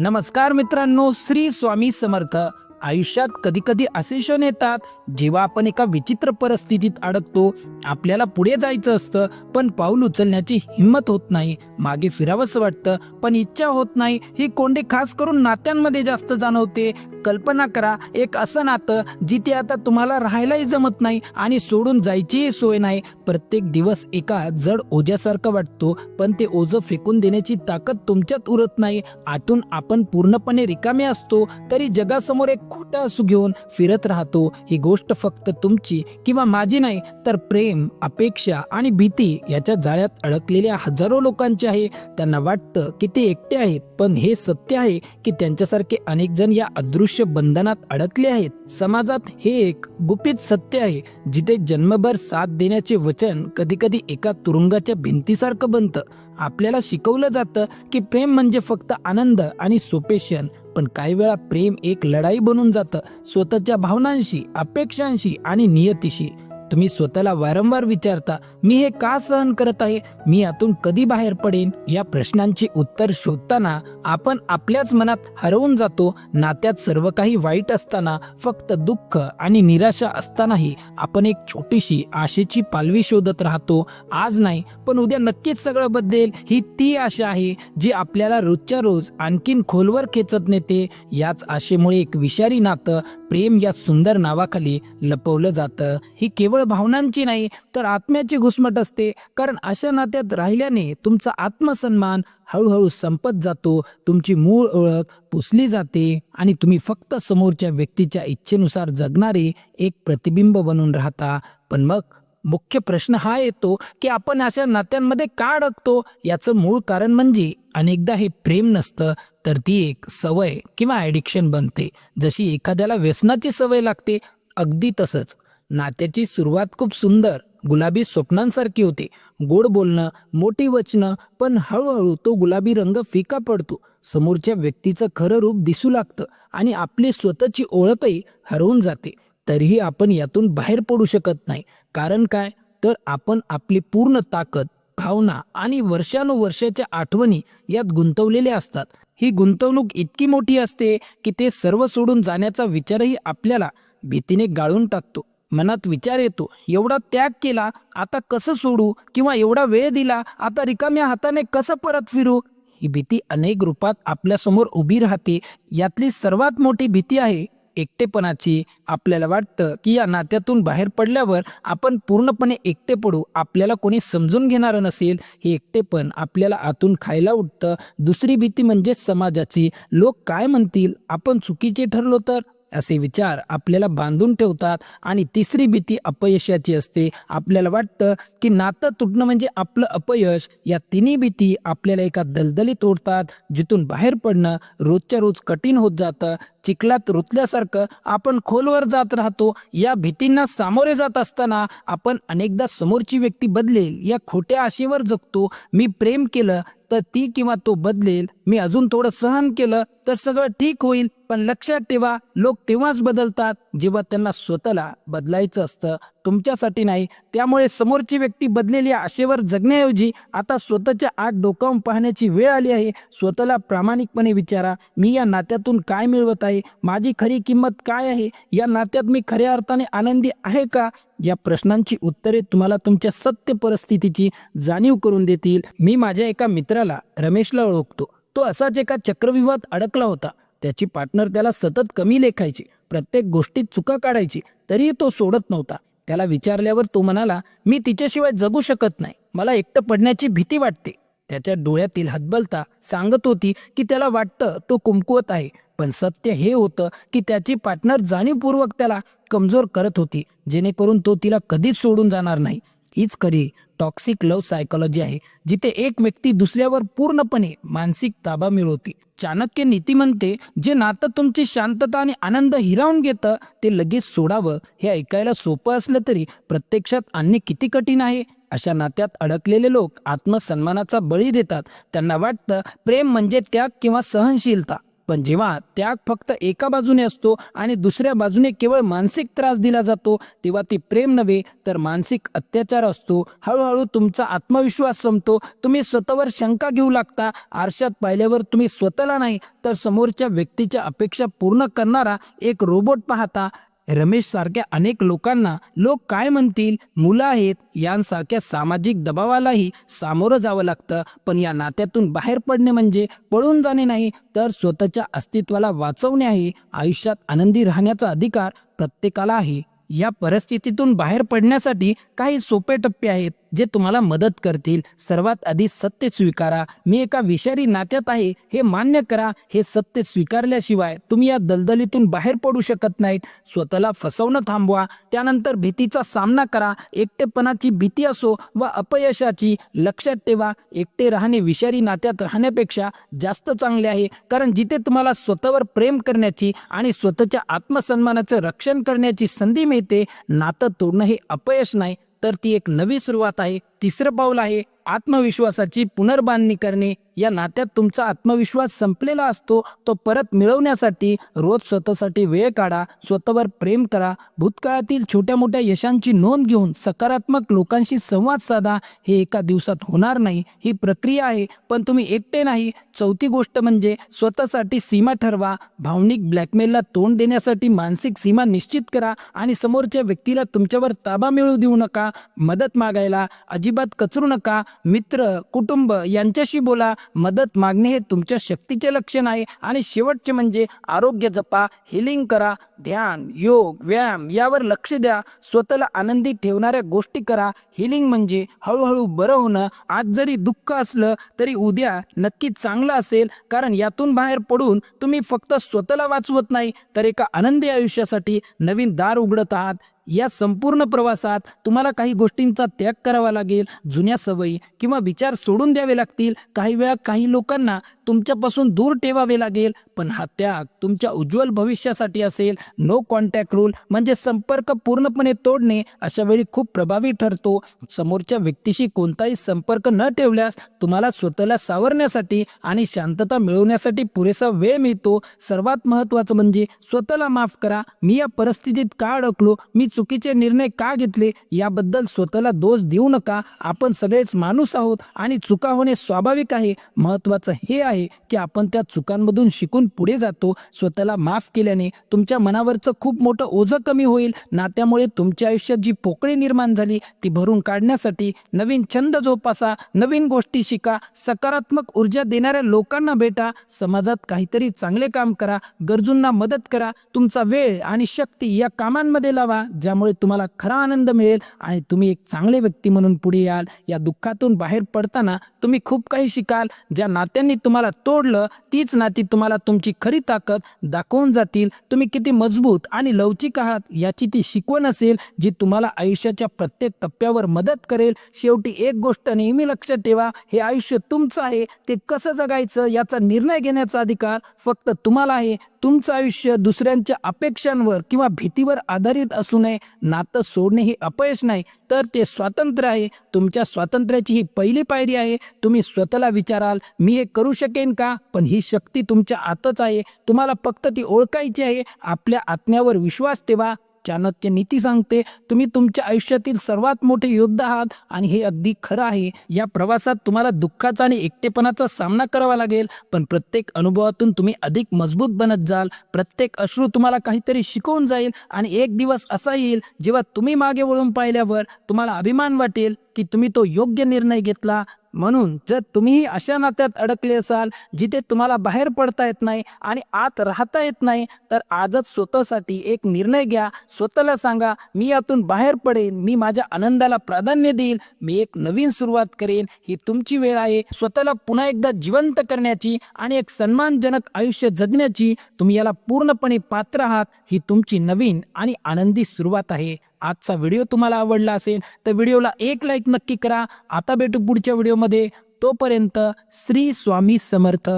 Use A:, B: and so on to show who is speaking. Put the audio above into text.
A: नमस्कार मित्रांनो श्री स्वामी समर्थ. आयुष्यात कधी कधी असे क्षण येतात जेव्हा आपण एका विचित्र परिस्थितीत अडकतो आपल्याला पुढे जायचं असतं पण पाऊल उचलण्याची हिंमत होत नाही मागे फिरावंसं वाटतं पण इच्छा होत नाही ही कोंडी खास करून नात्यांमध्ये जास्त जाणवते कल्पना करा एक असं नातं जिथे आता तुम्हाला राहायलाही जमत नाही आणि सोडून जायचीही सोय नाही. प्रत्येक दिवस एका जड ओझ्यासारखं वाटतो पण ते ओझं फेकून देण्याची ताकद तुमच्यात उरत नाही. आतून आपण पूर्णपणे रिकामे असतो तरी जगासमोर एक खोटं असू घेऊन फिरत राहतो. ही गोष्ट फक्त तुमची किंवा माझी नाही तर प्रेम अपेक्षा आणि भीती याच्या जाळ्यात अडकलेल्या हजारो लोकांची आहे. त्यांना वाटतं की ते एकटे आहेत पण हे सत्य आहे की त्यांच्यासारखे अनेक जण या अदृश्य बंधनात अडकले आहेत. समाजात हे एक गुपित सत्य आहे जिथे जन्मभर साथ देण्याचे वचन कधी कधी एका तुरुंगाच्या भिंतीसारखं बनतं. आपल्याला शिकवलं जातं की प्रेम म्हणजे फक्त आनंद आणि सोपेशन पण काही वेळा प्रेम एक लढाई बनून जातं स्वतःच्या भावनांशी अपेक्षांशी आणि नियतीशी. तुम्ही स्वतःला वारंवार विचारता मी हे का सहन करत आहे? मी यातून कधी बाहेर पडेन? या प्रश्नांची उत्तर शोधताना आपण आपल्याच मनात हरवून जातो नात्यात सर्व काही वाईट असताना फक्त दुःख आणि निराशा असतानाही आपण एक छोटीशी आशेची पालवी शोधत राहतो. आज नाही पण उद्या नक्कीच सगळं बदलेल. ही ती आशा आहे जी आपल्याला रोजच्या रोज आणखीन खोलवर खेचत नेते. याच आशेमुळे एक विषारी नातं प्रेम या सुंदर नावाखाली लपवलं जातं. ही केवळ भावनांची नाही तर आत्म्याची घुसमट असते. कारण अशा नात्यात राहिल्याने तुमचा आत्मसन्मान हळूहळू संपत जातो. तुमची मूळ ओळख पुसली जाते आणि तुम्ही फक्त समोरच्या व्यक्तीच्या इच्छेनुसार जगणारे एक प्रतिबिंब बनून राहता. पण मग मुख्य प्रश्न हा येतो की आपण अशा नात्यांमध्ये का अडकतो? याचं मूळ कारण म्हणजे अनेकदा हे प्रेम नसतं तर ती एक सवय किंवा ॲडिक्शन बनते. जशी एखाद्याला व्यसनाची सवय लागते अगदी तसंच. नात्याची सुरुवात खूप सुंदर गुलाबी स्वप्नांसारखी होते. गोड बोलणं मोठी वचनं पण हळूहळू तो गुलाबी रंग फिका पडतो. समोरच्या व्यक्तीचं खरं रूप दिसू लागतं आणि आपली स्वतःची ओळखही हरवून जाते. तरीही आपण यातून बाहेर पडू शकत नाही. कारण काय? तर आपण आपली पूर्ण ताकद भावना आणि वर्षानुवर्षाच्या आठवणी यात गुंतवलेल्या असतात. ही गुंतवणूक इतकी मोठी असते की ते सर्व सोडून जाण्याचा विचारही आपल्याला भीतीने गाळून टाकतो. मनात विचार येतो. एवढा त्याग केला आता कसं सोडू? किंवा एवढा वेळ दिला आता रिकाम्या हाताने कसं परत फिरू? ही भीती अनेक रूपात आपल्यासमोर उभी राहते. यातली सर्वात मोठी भीती आहे एकटेपणाची. आपल्याला वाटतं की या नात्यातून बाहेर पडल्यावर आपण पूर्णपणे एकटे पडू. आपल्याला कोणी समजून घेणारं नसेल. हे एकटेपण आपल्याला आतून खायला उठतं. दुसरी भीती म्हणजे समाजाची. लोक काय म्हणतील? आपण चुकीचे ठरलो तर? असे विचार आपल्याला बांधून ठेवतात. आणि तिसरी भीती अपयशाची असते. आपल्याला वाटतं की नातं तुटणं म्हणजे आपलं अपयश. या तिन्ही भीती आपल्याला एका दलदलीत ओढतात. जिथून बाहेर पडणं रोजच्या रोज कठीण होत जातं. चिखलात रुतल्यासारखं आपण खोलवर जात राहतो या भीतींना सामोरे जात असताना आपण अनेकदा समोरची व्यक्ती बदलेल या खोट्या आशेवर जगतो. मी प्रेम केलं तर ती किंवा तो बदलेल मी अजून थोडं सहन केलं तर सगळं ठीक होईल पण लक्षात ठेवा लोक तेव्हाच बदलतात जेव्हा त्यांना स्वतःला बदलायचं असतं. तुमच्यासाठी नाही. त्यामुळे समोरची व्यक्ती बदलेल्या आशेवर जगण्याऐवजी आता स्वतःच्या आत डोकावून पाहण्याची वेळ आली आहे. स्वतःला प्रामाणिकपणे विचारा. मी या नात्यातून काय मिळवत आहे? माझी खरी किंमत काय आहे? या नात्यात मी खऱ्या अर्थाने आनंदी आहे का? या प्रश्नांची उत्तरे तुम्हाला तुमच्या सत्य परिस्थितीची जाणीव करून देतील. मी माझ्या एका मित्राला रमेशला ओळखतो. तो असाच एका चक्रव्यूहात अडकला होता. त्याची पार्टनर त्याला सतत कमी लेखायची. प्रत्येक गोष्टीत चुका काढायची. तरीही तो सोडत नव्हता. त्याला विचारल्यावर तो म्हणाला मी तिच्याशिवाय जगू शकत नाही. मला एकटं पडण्याची भीती वाटते. त्याच्या डोळ्यातील हतबलता सांगत होती की त्याला वाटतं तो कुमकुवत आहे. पण सत्य हे होतं की त्याची पार्टनर जाणीवपूर्वक त्याला कमजोर करत होती जेणेकरून तो तिला कधीच सोडून जाणार नाही. हीच खरी टॉक्सिक लव्ह सायकॉलॉजी आहे जिथे एक व्यक्ती दुसऱ्यावर पूर्णपणे मानसिक ताबा मिळवते. चाणक्य नीती म्हणते जे नातं तुमची शांतता आणि आनंद हिरावून घेतं ते लगेच सोडावं. हे ऐकायला सोपं असलं तरी प्रत्यक्षात आणणे किती कठीण आहे? अशा नात्यात अडकलेले लोक आत्मसन्मानाचा बळी देतात. त्यांना वाटतं प्रेम म्हणजे त्याग किंवा सहनशीलता. पण जेव्हा त्याग फक्त एका बाजूने असतो आणि दुसऱ्या बाजूने केवळ मानसिक त्रास दिला जातो तेव्हा ती प्रेम नव्हे तर मानसिक अत्याचार असतो. हळूहळू तुमचा आत्मविश्वास संपतो. तुम्ही स्वतःवर शंका घेऊ लागता. आरशात पाहिल्यावर तुम्ही स्वतःला नाही तर समोरच्या व्यक्तीच्या अपेक्षा पूर्ण करणारा एक रोबोट पाहता. रमेश सारख्या अनेक लोकांना लोक काय म्हणतील? मुलं आहेत. यांसारख्या सामाजिक दबावालाही सामोरं जावं लागतं. पण या नात्यातून बाहेर पडणे म्हणजे पळून जाणे नाही तर स्वतःच्या अस्तित्वाला वाचवणे आहे. आयुष्यात आनंदी राहण्याचा अधिकार प्रत्येकाला आहे. या परिस्थितीतून बाहेर पडण्यासाठी काही सोपे टप्पे आहेत. जे तुम्हाला मदत करतील. सर्वात आधी सत्य स्वीकारा. मी एका विषारी नात्यात आहे. हे मान्य करा. हे सत्य स्वीकारल्याशिवाय तुम्ही या दलदलीतून बाहेर पडू शकत नाहीत. स्वतःला फसवणं थांबवा. त्यानंतर भीतीचा सामना करा. एकटेपणाची भीती असो वा अपयशाची लक्षात ठेवा. एकटे राहणे विषारी नात्यात राहण्यापेक्षा जास्त चांगले आहे. कारण जिथे तुम्हाला स्वतःवर प्रेम करण्याची आणि स्वतःच्या आत्मसन्मानाचं रक्षण करण्याची संधी मिळते नातं तोडणं हे अपयश नाही. तर ती एक नवी सुरुवात आहे. तिसरं पाऊल आहे आत्मविश्वासाची पुनर्बांधणी करणे. या नात्यात तुमचा आत्मविश्वास संपलेला असतो तो परत मिळवण्यासाठी रोज स्वतःसाठी वेळ काढा स्वतःवर प्रेम करा. भूतकाळातील छोट्या मोठ्या यशांची नोंद घेऊन सकारात्मक लोकांशी संवाद साधा. हे एका दिवसात होणार नाही ही प्रक्रिया आहे. पण तुम्ही एकटे नाही. चौथी गोष्ट म्हणजे स्वतःसाठी सीमा ठरवा. भावनिक ब्लॅकमेलला तोंड देण्यासाठी मानसिक सीमा निश्चित करा आणि समोरच्या व्यक्तीला तुमच्यावर ताबा मिळू देऊ नका. मदत मागायला अजिबात कचरू नका. मित्र कुटुंब यांच्याशी बोला. मदत मागणे हे तुमच्या शक्तीचे लक्षण आहे. आणि शेवटचे म्हणजे आरोग्य जपा हिलिंग करा ध्यान योग व्यायाम यावर लक्ष द्या. स्वतःला आनंदी ठेवणाऱ्या गोष्टी करा. हिलिंग म्हणजे हळूहळू बरं होणं. आज जरी दुःख असलं तरी उद्या नक्की चांगलं असेल. कारण यातून बाहेर पडून तुम्ही फक्त स्वतःला वाचवत नाही तर एका आनंदी आयुष्यासाठी नवीन दार उघडत आहात. या संपूर्ण प्रवासात तुम्हाला काही गोष्टींचा त्याग करावा लागेल जुन्या सवयी किंवा विचार सोडून द्यावे लागतील. काही वेळा काही लोकांना तुमच्यापासून दूर ठेवावे लागेल पण हा त्याग तुमच्या उज्ज्वल भविष्यासाठी असेल. नो कॉन्टॅक्ट रूल म्हणजे संपर्क पूर्णपणे तोडणे अशा वेळी खूप प्रभावी ठरतो. समोरच्या व्यक्तीशी कोणताही संपर्क न ठेवल्यास तुम्हाला स्वतःला सावरण्यासाठी आणि शांतता मिळवण्यासाठी पुरेसा वेळ मिळतो. सर्वात महत्त्वाचं म्हणजे स्वतःला माफ करा. मी या परिस्थितीत का अडकलो? मी चुकीचे निर्णय का घेतले? याबद्दल स्वतःला दोष देऊ नका. आपण सगळेच माणूस आहोत आणि चुका होणे स्वाभाविक आहे. महत्त्वाचं हे आहे की आपण त्या चुकांमधून शिकून पुढे जातो स्वतःला माफ केल्याने तुमच्या मनावरचं खूप मोठं ओझं कमी होईल. नात्यामुळे तुमच्या आयुष्यात जी पोकळी निर्माण झाली ती भरून काढण्यासाठी नवीन छंद जोपासा नवीन गोष्टी शिका सकारात्मक ऊर्जा देणाऱ्या लोकांना भेटा समाजात काहीतरी चांगले काम करा गरजूंना मदत करा तुमचा वेळ आणि शक्ती या कामांमध्ये लावा ज्यामुळे तुम्हाला खरा आनंद मिळेल आणि तुम्ही एक चांगले व्यक्ती म्हणून पुढे याल. या दुःखातून बाहेर पडताना तुम्ही खूप काही शिकाल ज्या नात्यांनी तुम्हाला तुम्हाला तोडलं तीच नाती तुम्हाला तुमची खरी ताकद दाखवून जातील. तुम्ही किती मजबूत आणि लवचिक आहात याची ती शिकवण असेल जी तुम्हाला आयुष्याच्या प्रत्येक टप्प्यावर मदत करेल. शेवटी एक गोष्ट नेहमी लक्षात ठेवा हे आयुष्य तुमचं आहे ते कसं जगायचं याचा निर्णय घेण्याचा अधिकार फक्त तुम्हाला आहे. तुमचं आयुष्य दुसऱ्यांच्या अपेक्षांवर किंवा भीतीवर आधारित असू नये नातं सोडणे हे अपयश नाही तर ते स्वातंत्र्य आहे. तुमच्या स्वातंत्र्याची ही पहिली पायरी आहे. तुम्ही स्वतःला विचाराल मी हे करू शकेन का? पण ही शक्ती तुमच्या आतच आहे. तुम्हाला फक्त ती ओळखायची आहे. आपल्या आत्म्यावर विश्वास ठेवा. चाणक्य नीती सांगते तुम्ही तुमच्या आयुष्यातील सर्वात मोठे योद्धा आहात आणि हे अगदी खरं आहे. या प्रवासात तुम्हाला दुःखाचा आणि एकटेपणाचा सामना करावा लागेल पण प्रत्येक अनुभवातून तुम्ही अधिक मजबूत बनत जाल. प्रत्येक अश्रू तुम्हाला काहीतरी शिकवून जाईल आणि एक दिवस असा येईल जेव्हा तुम्ही मागे वळून पाहिल्यावर तुम्हाला अभिमान वाटेल की तुम्ही तो योग्य निर्णय घेतला. म्हणून जर तुम्हीही अशा नात्यात अडकले असाल जिथे तुम्हाला बाहेर पडता येत नाही आणि आत राहता येत नाही तर आजच स्वतःसाठी एक निर्णय घ्या. स्वतःला सांगा मी यातून बाहेर पडेन मी माझ्या आनंदाला प्राधान्य देईल मी एक नवीन सुरुवात करेन ही तुमची वेळ आहे. स्वतःला पुन्हा एकदा जिवंत करण्याची आणि एक सन्मानजनक आयुष्य जगण्याची तुम्ही याला पूर्णपणे पात्र आहात ही तुमची नवीन आणि आनंदी सुरुवात आहे. आजचा व्हिडिओ तुम्हाला आवडला असेल तर व्हिडिओला एक लाईक नक्की करा. आता भेटू पुढच्या व्हिडिओमध्ये. तोपर्यंत श्री स्वामी समर्थ.